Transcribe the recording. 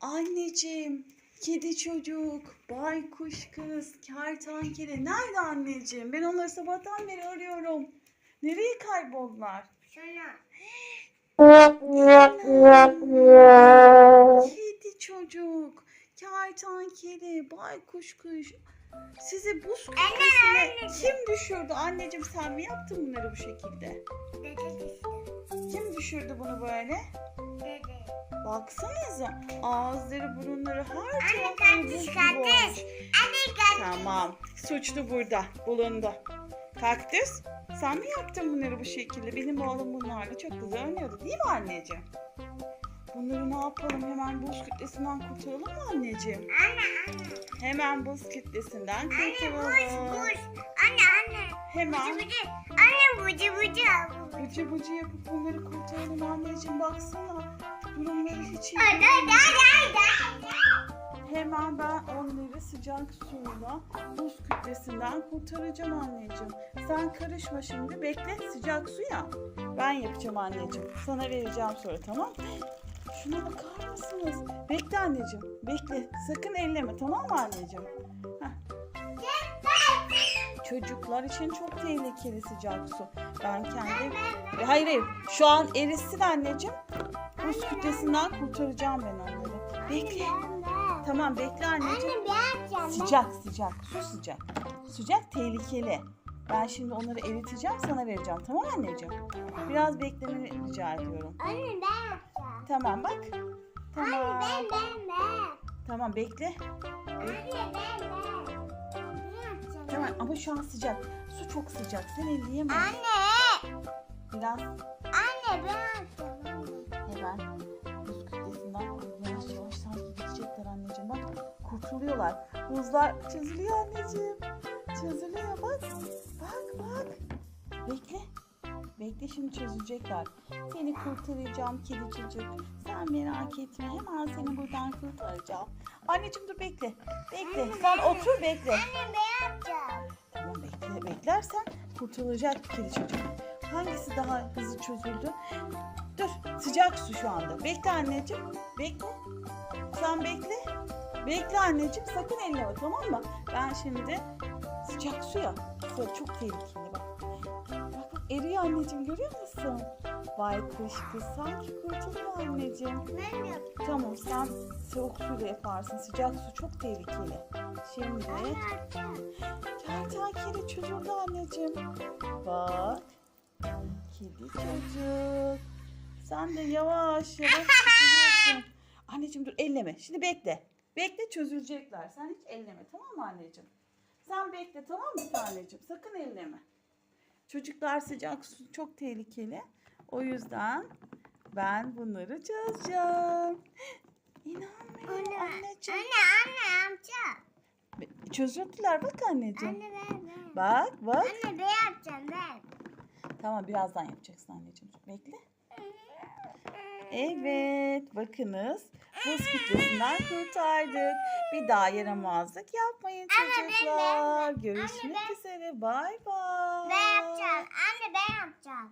Anneciğim, kedi çocuk, baykuş kız, kertenkele nerede anneciğim? Ben onları sabahtan beri arıyorum. Nereye kayboldular? Şuna. Kedi çocuk, kertenkele, baykuş kuş. Sizi buz kütlesine kim düşürdü? Anneciğim sen mi yaptın bunları bu şekilde? Dede düştü. Kim düşürdü bunu böyle? Dede. Baksanıza ağızları burunları her Anne tarafı buz kardeş gibi kardeş. olmuş. Anne kardeş. Tamam. Suçlu burada. Bulundu. Kaktüs sen mi yaptın bunları bu şekilde? Benim oğlum bunlarla çok güzel oynuyordu değil mi anneciğim? Bunları ne yapalım? Hemen buz kütlesinden kurtaralım mı anneciğim? Anne anne. Hemen buz kütlesinden Anne buz kurtaralım. buz. Anne anne. Bıcı Hemen bıcı. Anne bıcı bıcı. bıcı bıcı yapıp bunları kurtaralım anneciğim. Baksana. Durumları hiç iyi değil. Hemen ben onları sıcak suyla buz kütlesinden kurtaracağım anneciğim. Sen karışma şimdi bekle sıcak suya. Ben yapacağım anneciğim. Sana vereceğim sonra tamam Şuna bakar mısınız? Bekle anneciğim. Bekle. Sakın elleme tamam mı anneciğim? Heh. Çocuklar için çok tehlikeli sıcak su. Ben kendim... Hayır hayır. Şu an erisin anneciğim. Buz kütlesinden kurtaracağım ben onları. Bekle. Tamam bekle anneciğim. Sıcak sıcak su sıcak. Sıcak tehlikeli. Ben şimdi onları eriteceğim sana vereceğim tamam anneciğim? Biraz beklemeni rica ediyorum. Anne ben yapacağım. Tamam bak. Tamam. Anne ben ben ben. Tamam bekle. Anne ben ben. Ama şu an sıcak. Su çok sıcak. Sen elleyemem. Anne. Biraz Anne ben yapacağım. anne. hemen buz kütlesinden yavaş yavaş sanki gidecekler anneciğim. Bak kurtuluyorlar. Buzlar çözülüyor anneciğim. Çözülüyor bak. Bak bak. Bekle. Bekle şimdi çözülecekler. Seni kurtaracağım kedi çocuk. Sen merak etme. Hemen seni buradan kurtaracağım. Anneciğim dur bekle. Bekle. Anne, Sen ben- otur bekle. Anne ben yapacağım. Tamam bekle. Beklersen kurtulacak kedi çocuk. Hangisi daha hızlı çözüldü? Dur. Sıcak su şu anda. Bekle anneciğim. Bekle. Sen bekle. Bekle anneciğim. Sakın elleme tamam mı? Ben şimdi sıcak suya. Su çok tehlikeli eriyor anneciğim görüyor musun? Baykuş kız sanki kurtuluyor anneciğim. Ben yapacağım. Tamam sen soğuk suyla yaparsın. Sıcak su çok tehlikeli. Şimdi kertenkele çözüldü anneciğim. Bak. Kedi çocuk. Sen de yavaş yavaş çözülüyorsun. Anneciğim dur elleme. Şimdi bekle. Bekle çözülecekler. Sen hiç elleme tamam mı anneciğim? Sen bekle tamam mı bir taneciğim? Sakın elleme. Çocuklar sıcak su çok tehlikeli. O yüzden ben bunları çözeceğim. İnanmıyorum Anne, anneciğim. anne, anne yapacağım. Çözüldüler bak anneciğim. Anne ben, ben. Bak bak. Anne ben yapacağım ben. Tamam birazdan yapacaksın anneciğim. Bekle. Evet bakınız. Buz kütlesinden kurtardık. Bir daha yaramazlık yapmayın Anne, çocuklar. ben- Görüşmek ben- üzere. Bay bay. Ben yapacağım. Anne ben yapacağım.